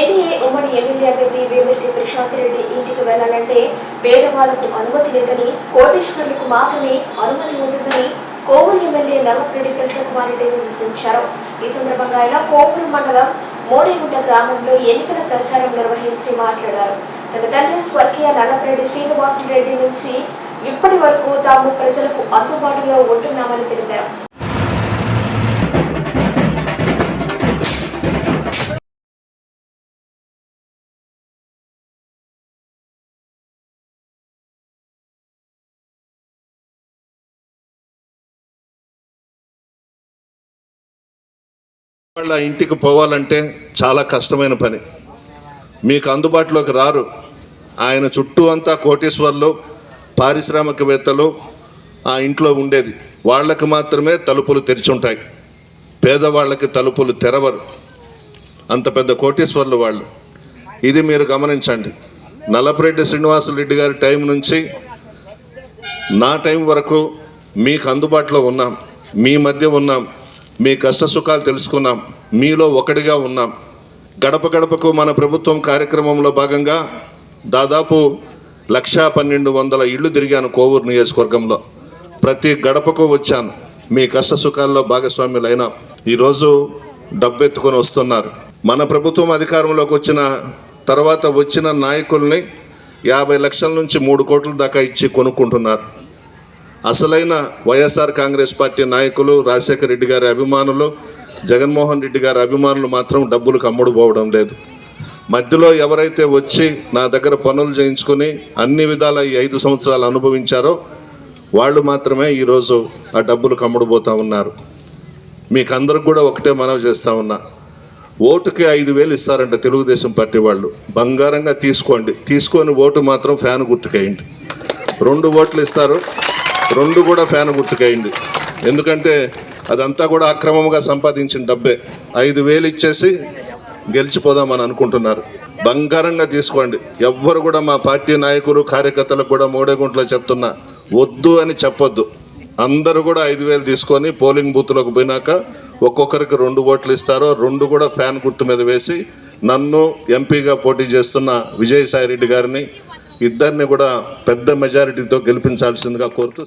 NDA ఉమ్మడి MLA అభ్యర్థి వేమిరెడ్డి ప్రశాంత్ రెడ్డి ఇంటికి వెళ్ళాలంటే పేదవాళ్ళకు అనుమతి లేదని కోటేశ్వర్లకు మాత్రమే అనుమతి ఉంటుందని కోవూరు ఎమ్మెల్యే నల్లపరెడ్డి కృష్ణకుమార్ రెడ్డి విమర్శించారు. ఈ సందర్భంగా ఆయన కోవూరు మండలం మోడేగుంట గ్రామంలో ఎన్నికల ప్రచారం నిర్వహించి మాట్లాడారు. తన తండ్రి స్వర్గీయ నల్లపరెడ్డి శ్రీనివాసరెడ్డి నుంచి ఇప్పటి వరకు తాము ప్రజలకు అందుబాటులో ఉంటున్నామని తెలిపారు. వాళ్ళ ఇంటికి పోవాలంటే చాలా కష్టమైన పని. మీకు అందుబాటులోకి రారు. ఆయన చుట్టూ అంతా కోటేశ్వర్లు పారిశ్రామికవేత్తలు ఆ ఇంట్లో ఉండేది. వాళ్ళకి మాత్రమే తలుపులు తెరిచుంటాయి. పేదవాళ్ళకి తలుపులు తెరవరు. అంత పెద్ద కోటేశ్వర్లు వాళ్ళు. ఇది మీరు గమనించండి. నల్లపరెడ్డి శ్రీనివాసరెడ్డి గారి టైం నుంచి నా టైం వరకు మీకు అందుబాటులో ఉన్నాం. మీ మధ్య ఉన్నాం. మీ కష్ట సుఖాలు తెలుసుకున్నాం. మీలో ఒకటిగా ఉన్నాం. గడప గడపకు మన ప్రభుత్వం కార్యక్రమంలో భాగంగా దాదాపు లక్షా పన్నెండు వందల ఇళ్ళు తిరిగాను కోవూరు నియోజకవర్గంలో. ప్రతి గడపకు వచ్చాను. మీ కష్ట సుఖాల్లో భాగస్వాములైనా ఈరోజు డబ్బెత్తుకొని వస్తున్నారు. మన ప్రభుత్వం అధికారంలోకి వచ్చిన తర్వాత వచ్చిన నాయకుల్ని యాభై లక్షల నుంచి మూడు కోట్ల దాకా ఇచ్చి కొనుక్కుంటున్నారు. అసలైన వైఎస్ఆర్ కాంగ్రెస్ పార్టీ నాయకులు రాజశేఖర రెడ్డి గారి అభిమానులు జగన్మోహన్ రెడ్డి గారి అభిమానులు మాత్రం డబ్బులకు అమ్ముడు పోవడం లేదు. మధ్యలో ఎవరైతే వచ్చి నా దగ్గర పనులు చేయించుకొని అన్ని విధాల ఈ ఐదు సంవత్సరాలు అనుభవించారో వాళ్ళు మాత్రమే ఈరోజు ఆ డబ్బులు కమ్ముడుపోతా ఉన్నారు. మీకు అందరికి కూడా ఒకటే మనవి చేస్తూ ఉన్నా. ఓటుకి ఐదు వేలు ఇస్తారంట తెలుగుదేశం పార్టీ వాళ్ళు. బంగారంగా తీసుకోండి. తీసుకొని ఓటు మాత్రం ఫ్యాన్ గుర్తుకేయండి. రెండు ఓట్లు ఇస్తారు. రెండు కూడా ఫ్యాన్ గుర్తుకైంది. ఎందుకంటే అదంతా కూడా అక్రమంగా సంపాదించిన డబ్బే. ఐదు వేలు ఇచ్చేసి గెలిచిపోదామని అనుకుంటున్నారు. బంగారంగా తీసుకోండి. ఎవ్వరు కూడా మా పార్టీ నాయకులు కార్యకర్తలకు కూడా మూడేగుంట్లో చెప్తున్నా వద్దు అని చెప్పొద్దు. అందరూ కూడా ఐదు వేలు తీసుకొని పోలింగ్ బూత్లోకి పోయినాక ఒక్కొక్కరికి రెండు ఓట్లు ఇస్తారో రెండు కూడా ఫ్యాన్ గుర్తు మీద వేసి నన్ను ఎంపీగా పోటీ చేస్తున్న విజయసాయి రెడ్డి గారిని ఇద్దరిని కూడా పెద్ద మెజారిటీతో గెలిపించాల్సిందిగా కోరుతూ